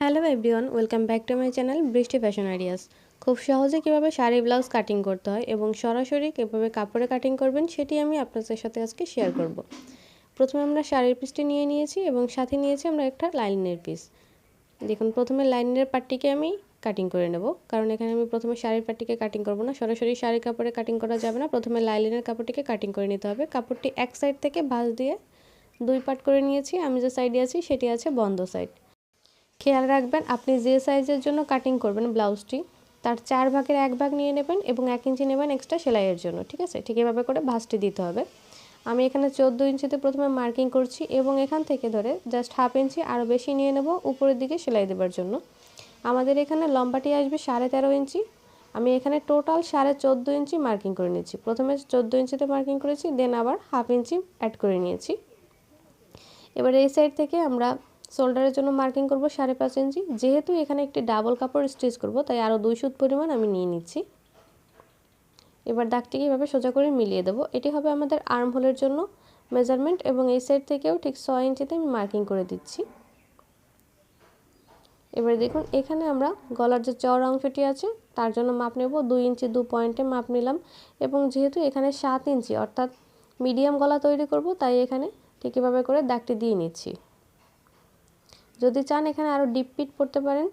Hello everyone, welcome back to my channel Brishti fashion ideas. খুব সহজে কীভাবে sari, blouse cutting করতে হয় এবং সরাসরি কীভাবে কাপড়ে কাটিং করবেন সেটি আমি আপনাদের সাথে আজকে শেয়ার করব। প্রথমে আমরা শাড়ির পিসটি নিয়ে নিয়েছি এবং সাথে নিয়েছি আমরা একটা লাইনের পিস দেখুন, প্রথমে লাইনের পাটটিকে আমি কাটিং করে নেব। কারণ এখানে আমি প্রথমে শাড়ির পাটটিকে কাটিং করব না, সরাসরি শাড়ি কাপড়ে কাটিং করা যাবে না। প্রথমে লাইলিনের কাপড়টিকে কাটিং করে নিতে হবে। কাপড়টি এক সাইড থেকে ভাঁজ দিয়ে দুই পাট করে নিয়েছি। আমি যে সাইডে আছি, সেটি আছে বন্ধ সাইড খেয়াল রাখবেন, আপনি যে সাইজের জন্য কাটিং করবেন ব্লাউজটি তার চার ভাগের এক ভাগ নিয়ে নেবেন এবং এক ইঞ্চি নেবেন এক্সট্রা সেলাইয়ের জন্য, ঠিক আছে? ঠিক এভাবে করে ভাঁজটি দিতে হবে। আমি এখানে চোদ্দ ইঞ্চিতে প্রথমে মার্কিং করছি এবং এখান থেকে ধরে জাস্ট হাফ ইঞ্চি আরও বেশি নিয়ে নেব উপরের দিকে সেলাই দেবার জন্য। আমাদের এখানে লম্বাটি আসবে সাড়ে তেরো ইঞ্চি। আমি এখানে টোটাল সাড়ে চোদ্দ ইঞ্চি মার্কিং করে নিয়েছি প্রথমে চোদ্দ ইঞ্চিতে মার্কিং করেছি দেন আবার হাফ ইঞ্চি অ্যাড করে নিয়েছি। এবার এই সাইড থেকে আমরা শোল্ডারের জন্য মার্কিং করব সাড়ে পাঁচ ইঞ্চি। যেহেতু এখানে একটি ডাবল কাপড় স্টিচ করব, তাই আরও দুই সুত পরিমাণ আমি নিয়ে নিচ্ছি। এবার দাগটিকে এভাবে সোজা করে মিলিয়ে দেবো। এটি হবে আমাদের আর্ম হোলের জন্য মেজারমেন্ট এবং এই সাইড থেকেও ঠিক ছয় ইঞ্চিতে আমি মার্কিং করে দিচ্ছি। এবার দেখুন, এখানে আমরা গলার যে চওড়া অংশটি আছে, তার জন্য মাপ নেব। দুই ইঞ্চি দু পয়েন্টে মাপ নিলাম এবং যেহেতু এখানে সাত ইঞ্চি, অর্থাৎ মিডিয়াম গলা তৈরি করব, তাই এখানে ঠিক এভাবে করে দাগটি দিয়ে নিচ্ছি। যদি চান এখানে আরও ডিপ পিট পড়তে পারেন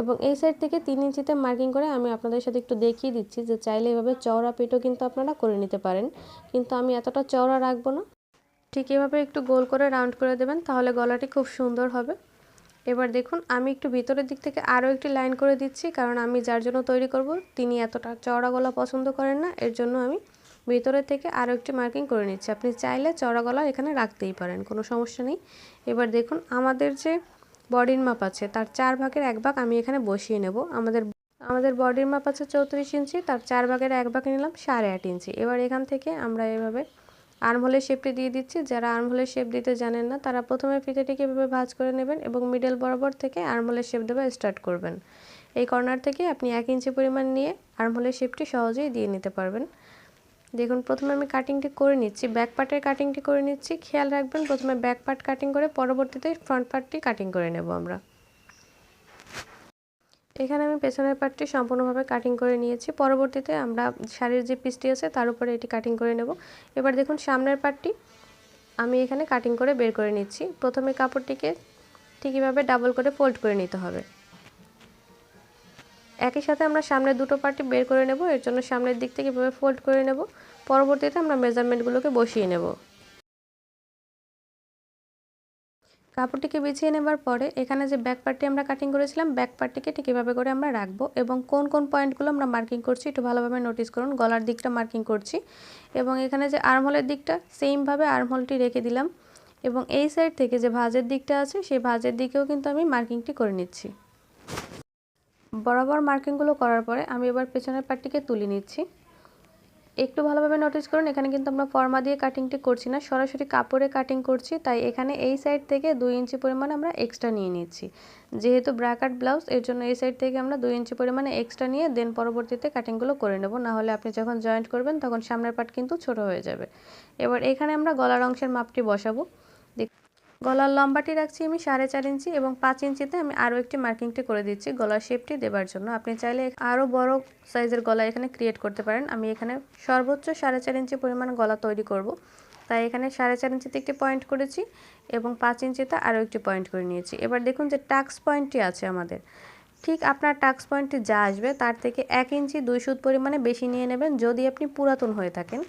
এবং এই সাইড থেকে তিন ইঞ্চিতে মার্কিং করে আমি আপনাদের সাথে একটু দেখিয়ে দিচ্ছি যে চাইলে এভাবে চওড়া পিটও কিন্তু আপনারা করে নিতে পারেন। কিন্তু আমি এতটা চওড়া রাখব না। ঠিক এভাবে একটু গোল করে রাউন্ড করে দেবেন তাহলে গলাটি খুব সুন্দর হবে। এবার দেখুন, আমি একটু ভিতরের দিক থেকে আরও একটি লাইন করে দিচ্ছি কারণ আমি যার জন্য তৈরি করব তিনি এতটা চওড়া গলা পছন্দ করেন না, এর জন্য আমি ভিতরের থেকে আরও একটি মার্কিং করে নিচ্ছি। আপনি চাইলে চওড়া গলা এখানে রাখতেই পারেন, কোনো সমস্যা নেই। এবার দেখুন, আমাদের যে বডির মাপ আছে। তার চার ভাগের এক ভাগ আমি এখানে বসিয়ে নেব। আমাদের আমাদের বডির মাপ আছে চৌত্রিশ ইঞ্চি, তার চার ভাগের এক ভাগ নিলাম সাড়ে আট ইঞ্চি। এবার এখান থেকে আমরা এভাবে আর্মহোলের শেপটি দিয়ে দিচ্ছি। যারা আর্মহোলের শেপ দিতে জানেন না, তারা প্রথমে ফিতেটিকে এভাবে ভাজ করে নেবেন এবং মিডল বরাবর থেকে আর্মহোলের শেপ দেওয়া স্টার্ট করবেন। এই কর্নার থেকে আপনি এক ইঞ্চি পরিমাণ নিয়ে আর্মহোলের শেপটি সহজেই দিয়ে নিতে পারবেন। দেখুন, প্রথমে আমি কাটিংটি করে নিচ্ছি ব্যাক পার্টের কাটিংটি করে নিচ্ছি। খেয়াল রাখবেন, প্রথমে ব্যাক পার্ট কাটিং করে পরবর্তীতে ফ্রন্ট পার্টটি কাটিং করে নেব আমরা। এখানে আমি পেছনের পার্টটি সম্পূর্ণভাবে কাটিং করে নিয়েছি। পরবর্তীতে আমরা শাড়ির যে পিসটি আছে, তার উপরে এটি কাটিং করে নেব। এবার দেখুন, সামনের পার্টটি আমি এখানে কাটিং করে বের করে নিচ্ছি। প্রথমে কাপড়টিকে ঠিকইভাবে ডাবল করে ফোল্ড করে নিতে হবে। একই সাথে আমরা সামনের দুটো পার্টি বের করে নেব। এর জন্য সামনের দিক থেকে এভাবে ফোল্ড করে নেব। পরবর্তীতে আমরা মেজারমেন্টগুলোকে বসিয়ে নেব। কাপড়টিকে বিছিয়ে নেবার পরে এখানে যে ব্যাক পার্টটি আমরা কাটিং করেছিলাম ব্যাক পার্টটিকে ঠিক এভাবে করে আমরা রাখব এবং কোন কোন পয়েন্টগুলো আমরা মার্কিং করছি একটু ভালোভাবে নোটিস করুন। গলার দিকটা মার্কিং করছি এবং এখানে যে আর্মহোলের দিকটা সেমভাবে আর্মহোলটি রেখে দিলাম এবং এই সাইড থেকে যে ভাজের দিকটা আছে, সেই ভাজের দিকেও কিন্তু আমি মার্কিংটি করে নিচ্ছি। বরাবর মার্কিংগুলো করার পরে আমি এবার পেছনের পার্টটিকে তুলে নিচ্ছি। একটু ভালোভাবে নোটিস করুন, এখানে কিন্তু আমরা ফর্মা দিয়ে কাটিংটি করছি না। সরাসরি কাপড়ে কাটিং করছি, তাই এখানে এই সাইড থেকে দুই ইঞ্চি পরিমাণ আমরা এক্সট্রা নিয়ে নিচ্ছি। যেহেতু ব্র্যাকাট ব্লাউজ এর জন্য এই সাইড থেকে আমরা দুই ইঞ্চি পরিমাণে এক্সট্রা নিয়ে দেন পরবর্তীতে কাটিংগুলো করে নেব। না হলে আপনি যখন জয়েন্ট করবেন, তখন সামনের পার্ট কিন্তু ছোট হয়ে যাবে। এবার এখানে আমরা গলার অংশের মাপটি বসাবো। গলার লম্বাটি রাখছি আমি সাড়ে চার ইঞ্চি এবং পাঁচ ইঞ্চিতে আমি আরও একটি মার্কিংটি করে দিচ্ছি গলার শেপটি দেবার জন্য। আপনি চাইলে আরও বড় সাইজের গলা এখানে ক্রিয়েট করতে পারেন। আমি এখানে সর্বোচ্চ সাড়ে চার ইঞ্চি পরিমাণ গলা তৈরি করব। তাই এখানে সাড়ে চার ইঞ্চিতে একটি পয়েন্ট করেছি এবং পাঁচ ইঞ্চিতে আরও একটি পয়েন্ট করে নিয়েছি। এবার দেখুন যে টাক্স পয়েন্টটি আছে আমাদের। ঠিক আপনার টাক্স পয়েন্টটি যা আসবে তার থেকে এক ইঞ্চি দুই সুদ পরিমাণে বেশি নিয়ে নেবেন। যদি আপনি পুরাতন হয়ে থাকেন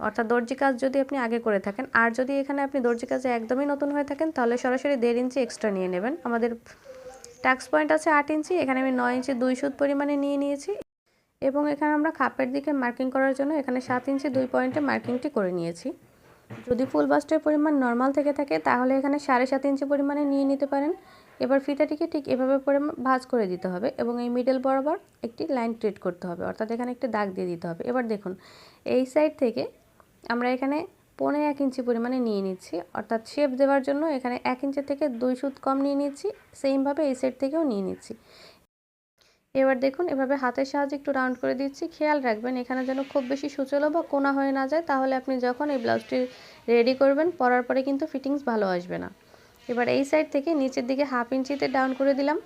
অর্থাৎ দর্জি কাজ যদি আপনি আগে করে থাকেন, আর যদি এখানে আপনি দর্জি কাজে একদমই নতুন হয়ে থাকেন, তাহলে সরাসরি দেড় ইঞ্চি এক্সট্রা নিয়ে নেবেন। আমাদের ট্যাক্স পয়েন্ট আছে আট ইঞ্চি, এখানে আমি নয় ইঞ্চি দুই সুদ পরিমাণে নিয়ে নিয়েছি। এবং এখানে আমরা খাপের দিকে মার্কিং করার জন্য এখানে সাত ইঞ্চি দুই পয়েন্টে মার্কিংটি করে নিয়েছি। যদি ফুল বাস্টের পরিমাণ নর্মাল থেকে থাকে, তাহলে এখানে সাড়ে সাত ইঞ্চি পরিমাণে নিয়ে নিতে পারেন। এবার ফিতাটিকে ঠিক এভাবে পরে ভাজ করে দিতে হবে এবং এই মিডল বরাবর একটি লাইন ট্রেড করতে হবে। অর্থাৎ এখানে একটি দাগ দিয়ে দিতে হবে। এবার দেখুন, এই সাইড থেকে আমরা এখানে পনে এক ইঞ্চি পরিমাণে নিয়ে নিচ্ছি। অর্থাৎ শেপ দেওয়ার জন্য এখানে এক ইঞ্চি থেকে দুই সুত কম নিয়ে নিচ্ছি। সেমভাবে এই সাইড থেকেও নিয়ে নিচ্ছি। এবার দেখুন, এভাবে হাতের সাহায্যে একটু রাউন্ড করে দিচ্ছি। খেয়াল রাখবেন, এখানে যেন খুব বেশি সুচলো বা কোনা হয়ে না যায়। তাহলে আপনি যখন এই ব্লাউজটি রেডি করবেন, পরার পরে কিন্তু ফিটিংস ভালো আসবে না। এবার এই সাইড থেকে নিচের দিকে হাফ ইঞ্চিতে ডাউন করে দিলাম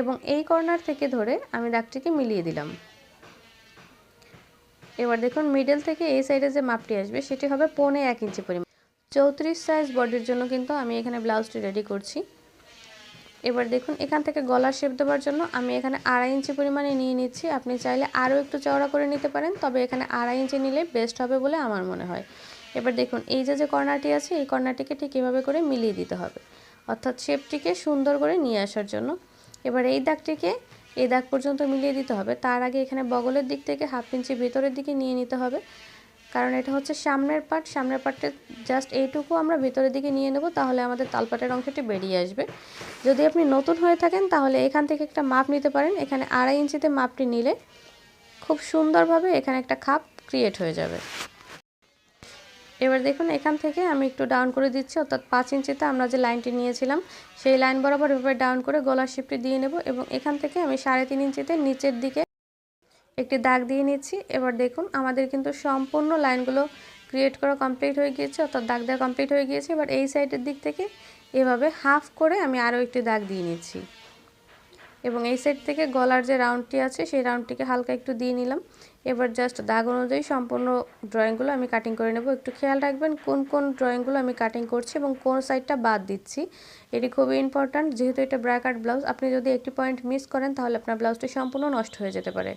এবং এই কর্নার থেকে ধরে আমি দাগটিকে মিলিয়ে দিলাম। এবার দেখুন মিডল থেকে এই সাইডে যে মাপটি আসবে, সেটি হবে পৌনে এক ইঞ্চি পরিমাণ। চৌত্রিশ সাইজ বডির জন্য কিন্তু আমি এখানে ব্লাউজটি রেডি করছি। এবার দেখুন, এখান থেকে গলার শেপ দেওয়ার জন্য আমি এখানে আড়াই ইঞ্চি পরিমাণে নিয়ে নিচ্ছি। আপনি চাইলে আরও একটু চওড়া করে নিতে পারেন, তবে এখানে আড়াই ইঞ্চি নিলে বেস্ট হবে বলে আমার মনে হয়। এবার দেখুন, এই যে যে কর্নারটি আছে, এই কর্নারটিকে ঠিক এভাবে করে মিলিয়ে দিতে হবে। অর্থাৎ শেপটিকে সুন্দর করে নিয়ে আসার জন্য। এবার এই দাগটিকে এই দাগ পর্যন্ত মিলিয়ে দিতে হবে। তার আগে এখানে বগলের দিক থেকে হাফ ইঞ্চি ভেতরের দিকে নিয়ে নিতে হবে। কারণ এটা হচ্ছে সামনের পার্ট সামনের পার্টে জাস্ট এইটুকু আমরা ভেতরের দিকে নিয়ে নেব, তাহলে আমাদের তালপাটের অংশটি বেরিয়ে আসবে। যদি আপনি নতুন হয়ে থাকেন, তাহলে এখান থেকে একটা মাপ নিতে পারেন। এখানে আড়াই ইঞ্চিতে মাপটি নিলে খুব সুন্দরভাবে এখানে একটা খাপ ক্রিয়েট হয়ে যাবে। এবার দেখুন, এখান থেকে আমি একটু ডাউন করে দিচ্ছি। অর্থাৎ পাঁচ ইঞ্চিতে আমরা যে লাইনটি নিয়েছিলাম, সেই লাইন বরাবর এভাবে ডাউন করে গলার শিপটি দিয়ে নেব এবং এখান থেকে আমি সাড়ে তিন ইঞ্চিতে নিচের দিকে একটি দাগ দিয়ে নিচ্ছি। এবার দেখুন, আমাদের কিন্তু সম্পূর্ণ লাইনগুলো ক্রিয়েট করা কমপ্লিট হয়ে গিয়েছে, অর্থাৎ দাগ দেওয়া কমপ্লিট হয়ে গিয়েছে। এবার এই সাইডের দিক থেকে এভাবে হাফ করে আমি আরও একটি দাগ দিয়ে নিচ্ছি। এবং এই সাইড থেকে গলার যে রাউন্ডটি আছে, সেই রাউন্ডটিকে হালকা একটু দিয়ে নিলাম। এবার জাস্ট দাগ অনুযায়ী সম্পূর্ণ ড্রয়িংগুলো আমি কাটিং করে নেব। একটু খেয়াল রাখবেন কোন কোন ড্রয়িংগুলো আমি কাটিং করছি এবং কোন সাইডটা বাদ দিচ্ছি। এটি খুবই ইম্পর্ট্যান্ট যেহেতু এটা ব্র্যাকাট ব্লাউজ আপনি যদি একটি পয়েন্ট মিস করেন, তাহলে আপনার ব্লাউজটি সম্পূর্ণ নষ্ট হয়ে যেতে পারে।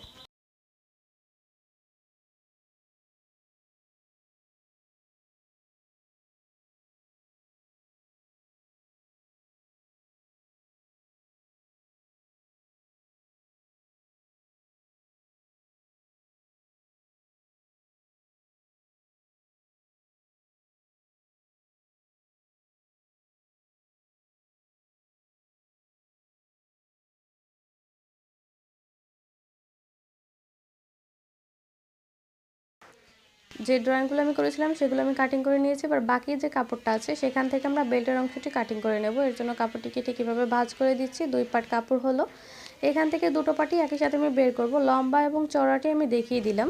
যে ড্রয়িংগুলো আমি করেছিলাম, সেগুলো আমি কাটিং করে নিয়েছি, এবার বাকি যে কাপড়টা আছে, সেখান থেকে আমরা বেল্টের অংশটি কাটিং করে নেব। এর জন্য কাপড়টিকে ঠিক কীভাবে ভাজ করে দিচ্ছি, দুই পাট কাপড় হলো। এখান থেকে দুটো পাটি একই সাথে আমি বের করব। লম্বা এবং চড়াটি আমি দেখিয়ে দিলাম।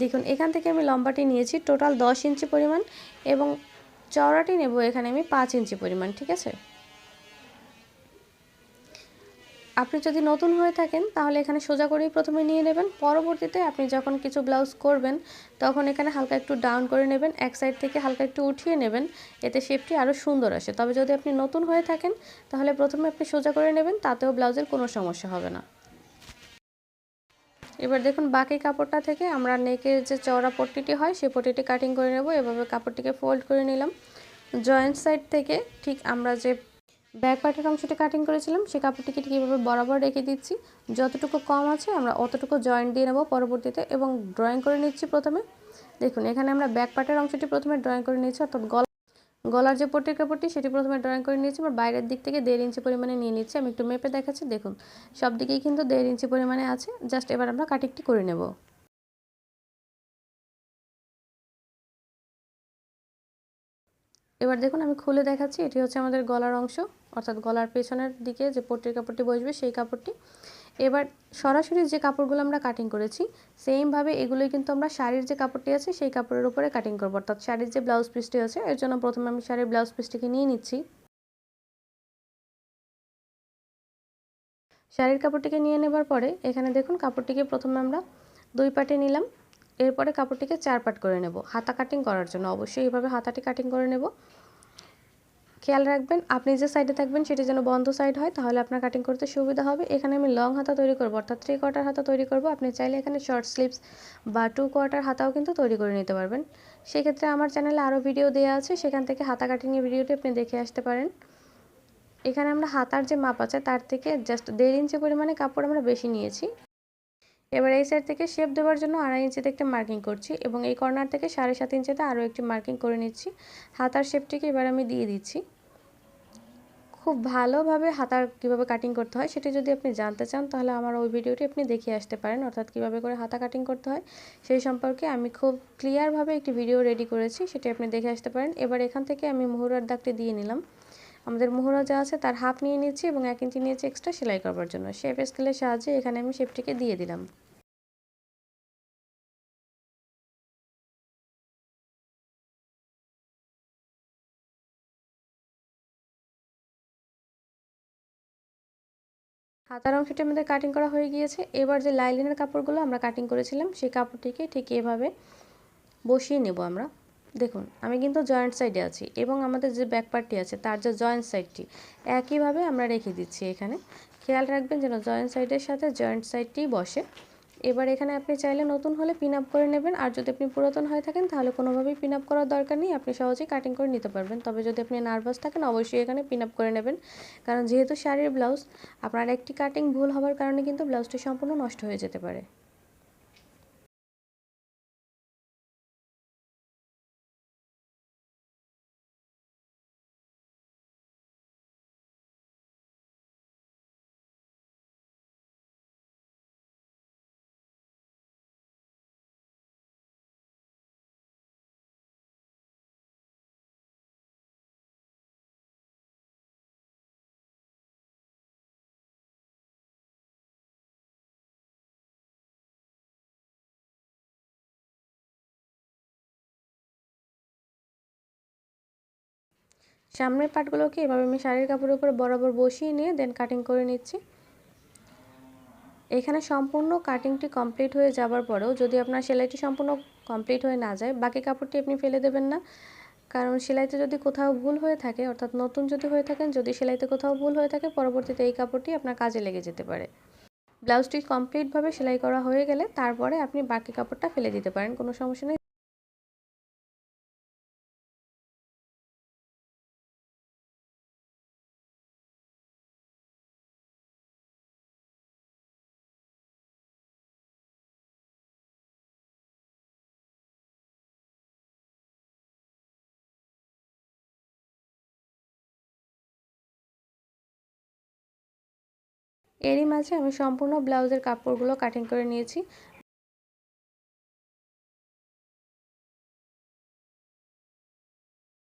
দেখুন, এখান থেকে আমি লম্বাটি নিয়েছি টোটাল দশ ইঞ্চি পরিমাণ এবং চওড়াটি নেব এখানে আমি পাঁচ ইঞ্চি পরিমাণ, ঠিক আছে? আপনি যদি নতুন হয়ে থাকেন, তাহলে এখানে সোজা করেই প্রথমে নিয়ে নেবেন। পরবর্তীতে আপনি যখন কিছু ব্লাউজ করবেন, তখন এখানে হালকা একটু ডাউন করে নেবেন। এক সাইড থেকে হালকা একটু উঠিয়ে নেবেন। এতে শেপটি আরও সুন্দর আসে। তবে যদি আপনি নতুন হয়ে থাকেন, তাহলে প্রথমে আপনি সোজা করে নেবেন, তাতেও ব্লাউজের কোনো সমস্যা হবে না। এবার দেখুন, বাকি কাপড়টা থেকে আমরা নেকের যে চওড়া পট্টিটি হয় সেই পট্টিটি কাটিং করে নেব। এভাবে কাপড়টিকে ফোল্ড করে নিলাম। জয়েন্ট সাইড থেকে ঠিক আমরা যে ব্যাক পার্টের অংশটি কাটিং করেছিলাম সেই কাপড়টিকে ঠিক এভাবে বরাবর রেখে দিচ্ছি। যতটুকু কম আছে, আমরা অতটুকু জয়েন্ট দিয়ে নেব পরবর্তীতে এবং ড্রয়িং করে নিচ্ছি প্রথমে। দেখুন, এখানে আমরা ব্যাক পার্টের অংশটি প্রথমে ড্রয়িং করে নিচ্ছি অর্থাৎ গলা গলার যে পট্টির কাপড়টি, সেটি প্রথমে ড্রয়িং করে নিয়েছি। আমার বাইরের দিক থেকে দেড় ইঞ্চি পরিমাণে নিয়ে নিচ্ছি, আমি একটু মেপে দেখাচ্ছি, দেখুন। সব দিকেই কিন্তু দেড় ইঞ্চি পরিমাণে আছে জাস্ট এবার আমরা কাটিংটি করে নেব। এবার দেখুন, আমি খুলে দেখাচ্ছি, এটি হচ্ছে আমাদের গলার অংশ। অর্থাৎ গলার পেছনের দিকে যে পট্টির কাপড়টি বসবে সেই কাপড়টি। এবার সরাসরি যে কাপড়গুলো আমরা কাটিং করেছি সেমভাবে এগুলোই কিন্তু আমরা শাড়ির যে কাপড়টি আছে সেই কাপড়ের উপরে কাটিং করব। অর্থাৎ শাড়ির যে ব্লাউজ পিসটি আছে, এর জন্য প্রথমে আমি শাড়ির ব্লাউজ পিসটিকে নিয়ে নিচ্ছি। শাড়ির কাপড়টিকে নিয়ে নেবার পরে এখানে দেখুন কাপড়টিকে প্রথমে আমরা দুই পাটে নিলাম। এরপরে কাপড়টিকে চার পাট করে নেব হাতা কাটিং করার জন্য। অবশ্যই এইভাবে হাতাটি কাটিং করে নেব। খেয়াল রাখবেন, আপনি যে সাইডে থাকবেন সেটি যেন বন্ধ সাইড হয়, তাহলে আপনার কাটিং করতে সুবিধা হবে। এখানে আমি লং হাতা তৈরি করব, অর্থাৎ থ্রি কোয়ার্টার হাতা তৈরি করব। আপনি চাইলে এখানে শর্ট স্লিভস বা টু কোয়ার্টার হাতাও কিন্তু তৈরি করে নিতে পারবেন। সেক্ষেত্রে আমার চ্যানেলে আরও ভিডিও দেওয়া আছে, সেখান থেকে হাতা কাটিংয়ের ভিডিওটি আপনি দেখে আসতে পারেন। এখানে আমরা হাতার যে মাপ আছে, তার থেকে জাস্ট দেড় ইঞ্চি পরিমাণে কাপড় আমরা বেশি নিয়েছি। এবার এই সাইড থেকে শেপ দেওয়ার জন্য আড়াই ইঞ্চিতে একটা মার্কিং করছি এবং এই কর্নার থেকে সাড়ে সাত ইঞ্চিতে আরও একটি মার্কিং করে নিচ্ছি। হাতার শেপটিকে এবার আমি দিয়ে দিচ্ছি। খুব ভালোভাবে হাতার কীভাবে কাটিং করতে হয় সেটি যদি আপনি জানতে চান, তাহলে আমার ওই ভিডিওটি আপনি দেখে আসতে পারেন। অর্থাৎ কীভাবে করে হাতা কাটিং করতে হয় সেই সম্পর্কে আমি খুব ক্লিয়ারভাবে একটি ভিডিও রেডি করেছি, সেটি আপনি দেখে আসতে পারেন। এবার এখান থেকে আমি মোহরার দাগটি দিয়ে নিলাম। আমাদের মোহরা যা আছে তার হাফ নিয়ে নিচ্ছি এবং এক ইঞ্চি নিয়েছি এক্সট্রা সেলাই করবার জন্য। শেপ স্কেলের সাহায্যে এখানে আমি শেপটিকে দিয়ে দিলাম। হাতার অংশটি আমাদের কাটিং করা হয়ে গিয়েছে। এবার যে লাইলিনের কাপড়গুলো আমরা কাটিং করেছিলাম, সেই কাপড়টিকে ঠিক এভাবে বসিয়ে নেব আমরা। দেখুন, আমি কিন্তু জয়েন্ট সাইডে আছি এবং আমাদের যে ব্যাক পার্টটি আছে, তার যে জয়েন্ট সাইডটি একইভাবে আমরা রেখে দিচ্ছি এখানে। খেয়াল রাখবেন যেন জয়েন্ট সাইডের সাথে জয়েন্ট সাইডটি বসে। এবার এখানে আপনি চাইলে নতুন হলে পিন আপ করে নেবেন। আর যদি আপনি পুরাতন হয়ে থাকেন, তাহলে কোনোভাবেই পিন আপ করার দরকার নেই। আপনি সহজেই কাটিং করে নিতে পারবেন। তবে যদি আপনি নার্ভাস থাকেন, অবশ্যই এখানে পিন আপ করে নেবেন। কারণ যেহেতু শাড়ির ব্লাউজ আপনার একটি কাটিং ভুল হওয়ার কারণে কিন্তু ব্লাউজটি সম্পূর্ণ নষ্ট হয়ে যেতে পারে। সামনের পাটগুলোকে এভাবে আমি শাড়ির কাপড়ের উপরে বরাবর বসিয়ে নিয়ে দেন কাটিং করে নিচ্ছি। এখানে সম্পূর্ণ কাটিংটি কমপ্লিট হয়ে যাবার পরেও যদি আপনার সেলাইটি সম্পূর্ণ কমপ্লিট হয়ে না যায়, বাকি কাপড়টি আপনি ফেলে দেবেন না। কারণ সেলাইতে যদি কোথাও ভুল হয়ে থাকে, অর্থাৎ নতুন যদি হয়ে থাকেন, যদি সেলাইতে কোথাও ভুল হয়ে থাকে, পরবর্তীতে এই কাপড়টি আপনার কাজে লেগে যেতে পারে। ব্লাউজটি কমপ্লিটভাবে সেলাই করা হয়ে গেলে তারপরে আপনি বাকি কাপড়টা ফেলে দিতে পারেন, কোনো সমস্যা নেই। এরই মাঝে আমি সম্পূর্ণ ব্লাউজের কাপড়গুলো কাটিং করে নিয়েছি।